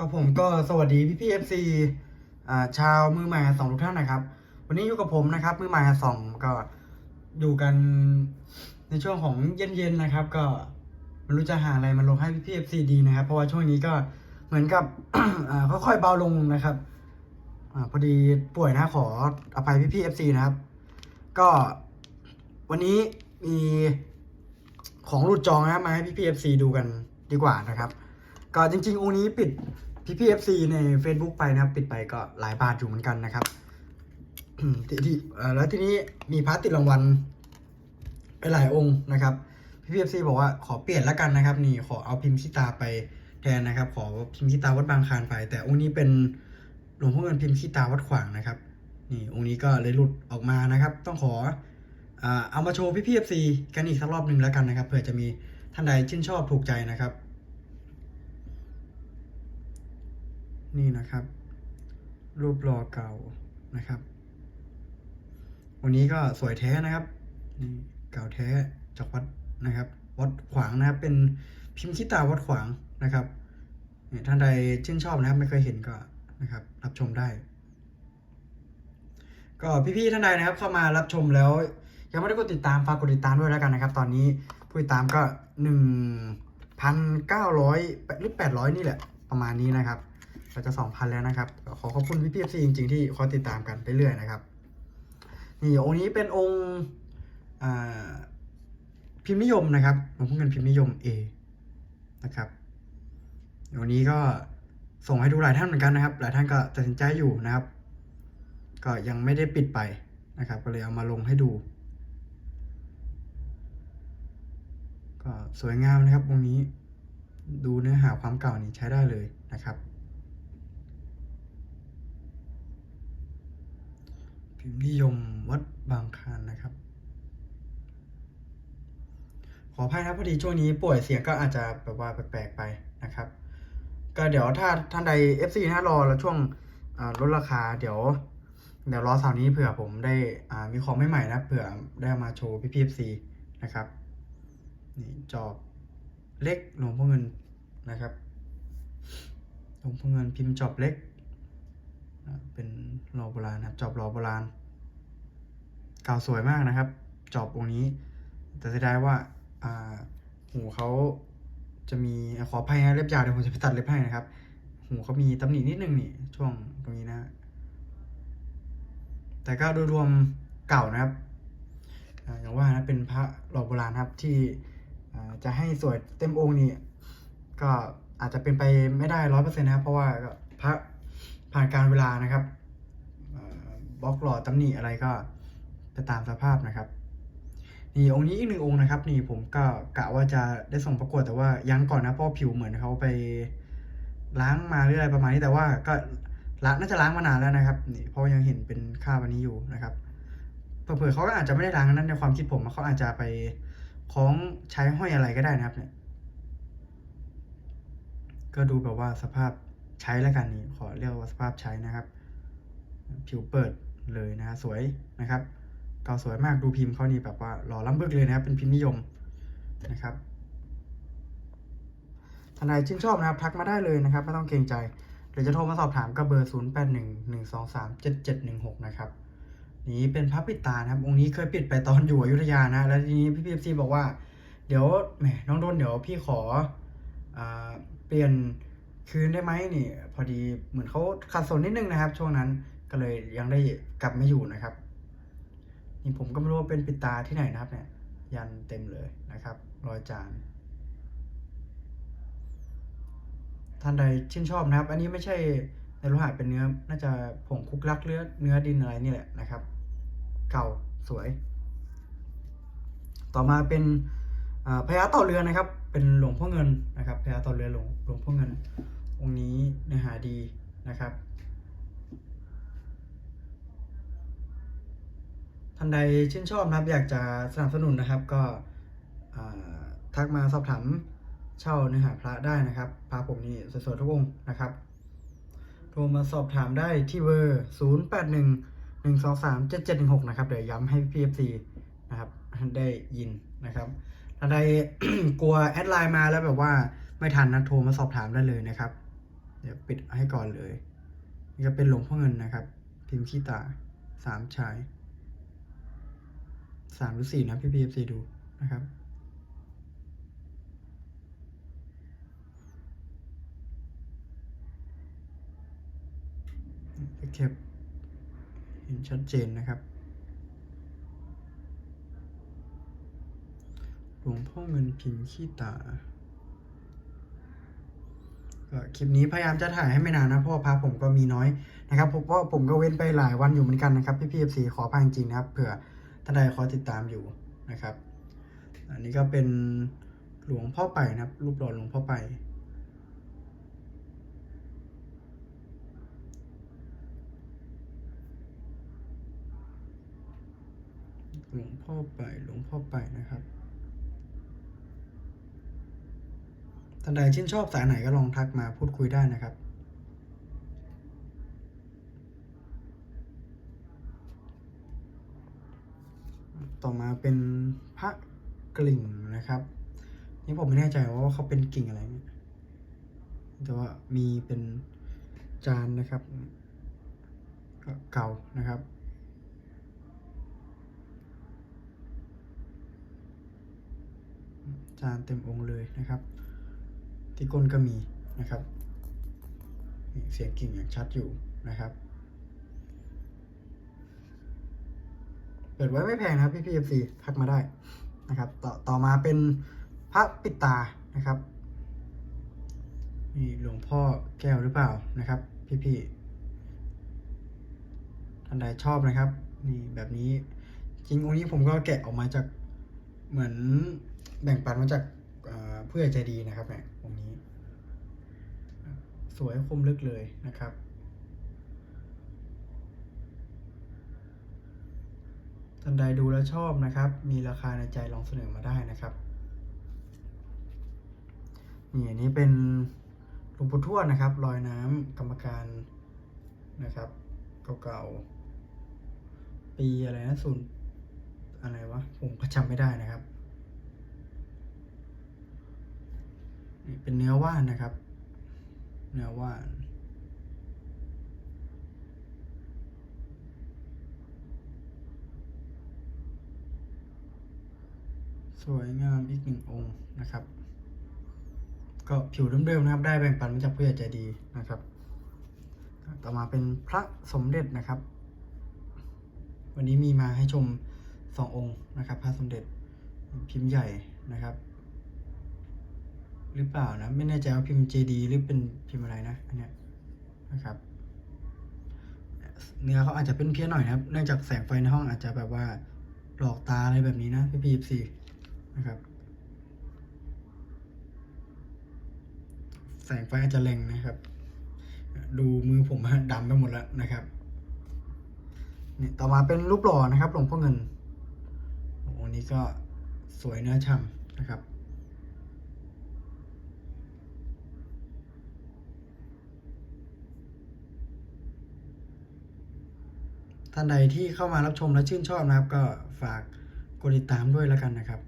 ก็ผมก็สวัสดีพี่พี่เอฟซีชาวมือใหม่สองทุกท่านนะครับ วันนี้อยู่กับผมนะครับ มือใหม่สองก็อยู่กันในช่วงของเย็นๆนะครับ ก็ไม่รู้จะหาอะไรมาลงให้พี่พี่เอฟซีดีนะครับ เพราะว่าช่วงนี้ก็เหมือนกับค่อยๆเบาลงนะครับอพอดีป่วยนะขออภัยพี่พี่เอฟซีนะครับ ก็วันนี้มีของหลุดจองนะครับมาให้พี่พี่เอฟซีดูกันดีกว่านะครับ ก็จริงๆองค์นี้ปิด PPFC ใน Facebook ไปนะครับ ปิดไปก็หลายบาทอยู่เหมือนกันนะครับที่ที่แล้วทีนี้มีพาร์ทติดรางวัลไปหลายองค์นะครับ PPFC บอกว่าขอเปลี่ยนแล้วกันนะครับ นี่ขอเอาพิมพ์ชิตาไปแทนนะครับ ขอพิมพ์ชิตาวัดบางคานไป แต่องค์นี้เป็นหลวงพ่อเงินพิมพ์ชิตาวัดขวางนะครับ นี่องค์นี้ก็เลยหลุดออกมานะครับ ต้องขอเอามาโชว์พี่พีเอฟซีกันอีกสักรอบหนึ่งแล้วกันนะครับเผื่อจะมีท่านใดชื่นชอบถูกใจนะครับ นี่นะครับ รูปรอเก่านะครับ วันนี้ก็สวยแท้นะครับนี่เก่าแท้จากวัดนะครับ วัดขวางนะครับ เป็นพิมพ์คิตาวัดขวางนะครับท่านใดชื่นชอบนะครับ ไม่เคยเห็นก็นะครับ รับชมได้ ก็พี่ๆท่านใดนะครับ เข้ามารับชมแล้วยังไม่ได้กดติดตามฝากกดติดตามด้วยแล้วกันนะครับ ตอนนี้ผู้ติดตามก็หนึ่งพันเก้าร้อยหรือแปดร้อยนี่แหละ ประมาณนี้นะครับ ราจะสองพันแล้วนะครับขอขอบคุณพี่พีเอฟซีจริง ๆ ที่คอยติดตามกันไปเรื่อยนะครับนี่องค์นี้เป็นองค์พิมพ์นิยมนะครับหลวงพ่อเงินพิมพ์นิยม A นะครับวันนี้ก็ส่งให้ดูหลายท่านเหมือนกันนะครับ หลายท่านก็ตัดสินใจอยู่นะครับ ก็ยังไม่ได้ปิดไปนะครับ ก็เลยเอามาลงให้ดู ก็สวยงามนะครับวงนี้ ดูเนื้อหาความเก่านี่ใช้ได้เลยนะครับ พิมพ์นิยมวัดบางคานนะครับ ขออภัยนะพอดีช่วงนี้ป่วยเสียงก็อาจจะแบบว่าแปลกๆไปนะครับ ก็เดี๋ยวถ้าท่านใด FC ถ้ารอแล้วช่วงลดราคาเดี๋ยว เดี๋ยวรอสาร์นี้เผื่อผมได้มีของใหม่ๆนะเผื่อได้มาโชว์พี่พีเอฟซีนะครับนี่จอบเล็กหลวงพ่อเงินนะครับหลวงพ่อเงินพิมพ์จอบเล็ก เป็นรอโบราณนะครับจอบรอโบราณ เก่าสวยมากนะครับ จอบองค์นี้ แต่เสียดายว่าอ่าหูเขาจะมีขออภัยนะเล็บยาวเดี๋ยวผมจะไปตัดเล็บให้นะครับ หูเขามีตำหนินิดนึงนี่ช่วงตรงนี้นะ แต่ก็โดยรวมเก่านะครับอย่างว่านะเป็นพระหล่อโบราณครับที่จะให้สวยเต็มองค์นี่ก็อาจจะเป็นไปไม่ได้ร้อยเปอร์เซ็นต์นะครับ เพราะว่าพระผ่านการเวลานะครับบล็อกหล่อตำหนิอะไรก็ จะตามสภาพนะครับนี่องค์นี้อีกหนึ่งองค์นะครับ นี่ผมก็กะว่าจะได้ส่งประกวดแต่ว่ายังก่อนนะเพราะผิวเหมือนเขาไปล้างมาหรืออะไรประมาณนี้แต่ว่าก็ล้างน่าจะล้างมานานแล้วนะครับนี่เพราะว่ายังเห็นเป็นคราบอันนี้อยู่นะครับเผื่อเขาก็อาจจะไม่ได้ล้างนั้นในความคิดผมเขาอาจจะไปคล้องใช้ห้อยอะไรก็ได้นะครับ เนี่ย ก็ดูแบบว่าสภาพใช้แล้วกันนี่ขอเรียกว่าสภาพใช้นะครับ ผิวเปิดเลยนะสวยนะครับ เก่าสวยมากดูพิมพ์เขานี่แบบว่าหล่อล้ำเบึกเลยนะครับ เป็นพิมพ์นิยมนะครับท่านใดชื่นชอบนะครับ ทักมาได้เลยนะครับ ไม่ต้องเกรงใจ หรือจะโทรมาสอบถามก็เบอร์ 0 8 1 1 2 3 7 7 1 6 นะครับ นี่เป็นพระปิดตานะครับ องค์นี้เคยปิดไปตอนอยู่อยุธยานะ แล้วทีนี้พี่พีเอฟซีบอกว่า เดี๋ยวแหมน้องโดนเดี๋ยวพี่ขออ่าเปลี่ยนคืนได้ไหมนี่ พอดีเหมือนเขาขัดสนนิดนึงนะครับ ช่วงนั้นก็เลยยังได้กลับมาอยู่นะครับ นี่ผมก็ไม่รู้ว่าเป็นปิตาที่ไหนนะครับเนี่ย ยันเต็มเลยนะครับ รอยจาน ท่านใดชื่นชอบนะครับ อันนี้ไม่ใช่ในโลหะเป็นเนื้อ น่าจะผงคุกลักเนื้อเนื้อดินอะไรนี่แหละนะครับ เก่าสวย ต่อมาเป็นอ่าพญาต่อเรือนะครับ เป็นหลวงพ่อเงินนะครับพญาต่อเรือหลวงหลวงพ่อเงิน องค์นี้เนื้อหาดีนะครับ ท่านใดชื่นชอบนะครับอยากจะสนับสนุนนะครับ ก็ทักมาสอบถามเช่าเนื้อหาพระได้นะครับพระผมนี่สวยๆทุกองค์นะครับโทรมาสอบถามได้ที่เบอร์ 0 8 1 1 2 3 7 7 1 6 นะครับ เดี๋ยวย้ำให้ PFC นะครับได้ยินนะครับถ้าใดกลัวแอดไลน์มาแล้วแบบว่าไม่ทันนะโทรมาสอบถามได้เลยนะครับ เดี๋ยวปิดให้ก่อนเลย นี่ก็เป็นหลวงพ่อเงินนะครับ พิมพ์ขี้ตาสามชาย สามหรือสี่นะพี่พีเอฟซีดูนะครับตะเข็บเห็นชัดเจนนะครับหลวงพ่อเงินพิมพ์ขี้ตาก็คลิปนี้พยายามจะถ่ายให้ไม่นานนะเพราะว่าพาผมก็มีน้อยนะครับผมเพราะผมก็เว้นไปหลายวันอยู่เหมือนกันนะครับพี่พีเอฟซีขอพังจริงนะครับเผื่อ ท่านใดขอติดตามอยู่นะครับ อันนี้ก็เป็นหลวงพ่อไปนะครับ รูปหล่อหลวงพ่อไป หลวงพ่อไปหลวงพ่อไปนะครับท่านใดชื่นชอบสายไหนก็ลองทักมาพูดคุยได้นะครับ ต่อมาเป็นพระกลิ่งนะครับ นี่ผมไม่แน่ใจว่าเขาเป็นกิ่งอะไรเนี่ยแต่ว่ามีเป็นจานนะครับ เก่านะครับ จานเต็มองค์เลยนะครับ ที่ก้นก็มีนะครับ เสียงกิ่งอย่างชัดอยู่นะครับ เปิดไว้ไม่แพงนะครับพี่พีเอฟซีทักมาได้นะครับ ต่อต่อมาเป็นพระปิดตานะครับนี่หลวงพ่อแก้วหรือเปล่านะครับ พี่พี่ท่านใดชอบนะครับ นี่แบบนี้จริงองค์นี้ผมก็แกะออกมาจากเหมือนแบ่งปันมาจากเอ่อใหญ่ใจดีนะครับเนี่ยองค์นี้ สวยคมลึกเลยนะครับ ท่านใดดูแล้วชอบนะครับ มีราคาในใจลองเสนอมาได้นะครับ นี่อันนี้เป็นหลวงปู่ทวดนะครับลอยน้ำกรรมการนะครับเก่าๆ ปีอะไรนะศูนย์อะไรวะ ผมก็จำไม่ได้นะครับนี่เป็นเนื้อว่านนะครับ เนื้อว่าน สวยงามอีกหนึ่งองค์นะครับ ก็ผิวเดิมๆนะครับ ได้แบ่งปันมาจากผู้ใหญ่ใจดีนะครับ ต่อมาเป็นพระสมเด็จนะครับ วันนี้มีมาให้ชมสององค์นะครับ พระสมเด็จพิมพ์ใหญ่นะครับ หรือเปล่านะ ไม่แน่ใจว่าพิมพ์เจดีหรือเป็นพิมพ์อะไรนะอันเนี้ยนะครับเนื้อเขาอาจจะเป็นเพี้ยนหน่อยนะครับ เนื่องจากแสงไฟในห้องอาจจะแบบว่าหลอกตาอะไรแบบนี้นะพี่พีสี่ นะครับแสงไฟอาจจะแรงนะครับ ดูมือผมดำไปหมดแล้วนะครับนี่ต่อมาเป็นรูปหล่อนะครับหลวงพ่อเงินโอ้โหอันนี้ก็สวยเนื้อฉ่ำนะครับท่านใดที่เข้ามารับชมและชื่นชอบนะครับ ก็ฝากกดติดตามด้วยแล้วกันนะครับ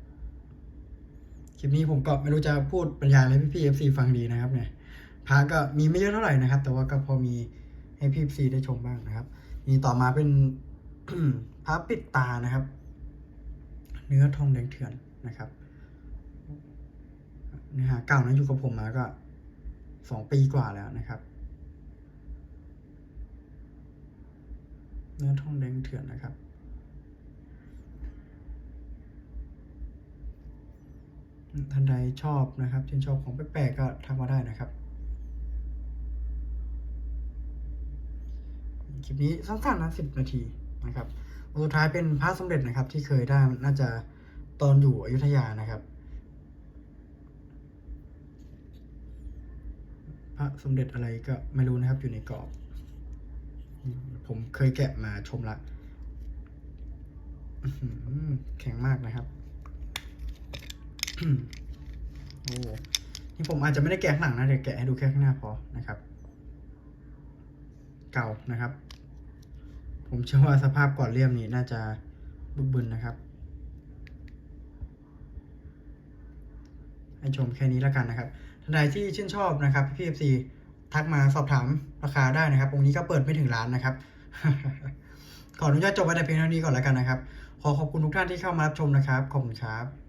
คลิปนี้ผมก็ไม่รู้จะพูดบรรยายอะไรพี่พีเอฟซีฟังดีนะครับเนี่ยพาก็มีไม่เยอะเท่าไหร่นะครับ แต่ว่าก็พอมีให้พี่เอฟซีได้ชมบ้างนะครับ นี่ต่อมาเป็นพระปิดตานะครับ เนื้อทองแดงเถื่อนนะครับเนื้อหาเก่านะอยู่กับผมมาก็สองปีกว่าแล้วนะครับ เนื้อทองแดงเถื่อนนะครับ ท่านใดชอบนะครับชื่นชอบของแปลกๆก็ทักมาได้นะครับ คลิปนี้สั้นๆนะสิบนาทีนะครับสุดท้ายเป็นพระสมเด็จนะครับ ที่เคยได้น่าจะตอนอยู่อยุธยานะครับพระสมเด็จอะไรก็ไม่รู้นะครับอยู่ในกรอบ ผมเคยแกะมาชมละแข็งมากนะครับ โอ้นี่ผมอาจจะไม่ได้แกะข้างหลังนะเดี๋ยวแกะให้ดูแค่ข้างหน้าพอนะครับ เก่านะครับ ผมเชื่อว่าสภาพก่อนเลี่ยมนี้น่าจะบึกบึนนะครับ ให้ชมแค่นี้แล้วกันนะครับท่านใดที่ชื่นชอบนะครับพี่เอฟซีทักมาสอบถามราคาได้นะครับองนี้ก็เปิดไม่ถึงล้านนะครับ ขออนุญาตจบไว้แต่เพียงเท่านี้ก่อนแล้วกันนะครับ ขอขอบคุณทุกท่านที่เข้ามารับชมนะครับ ขอบคุณครับ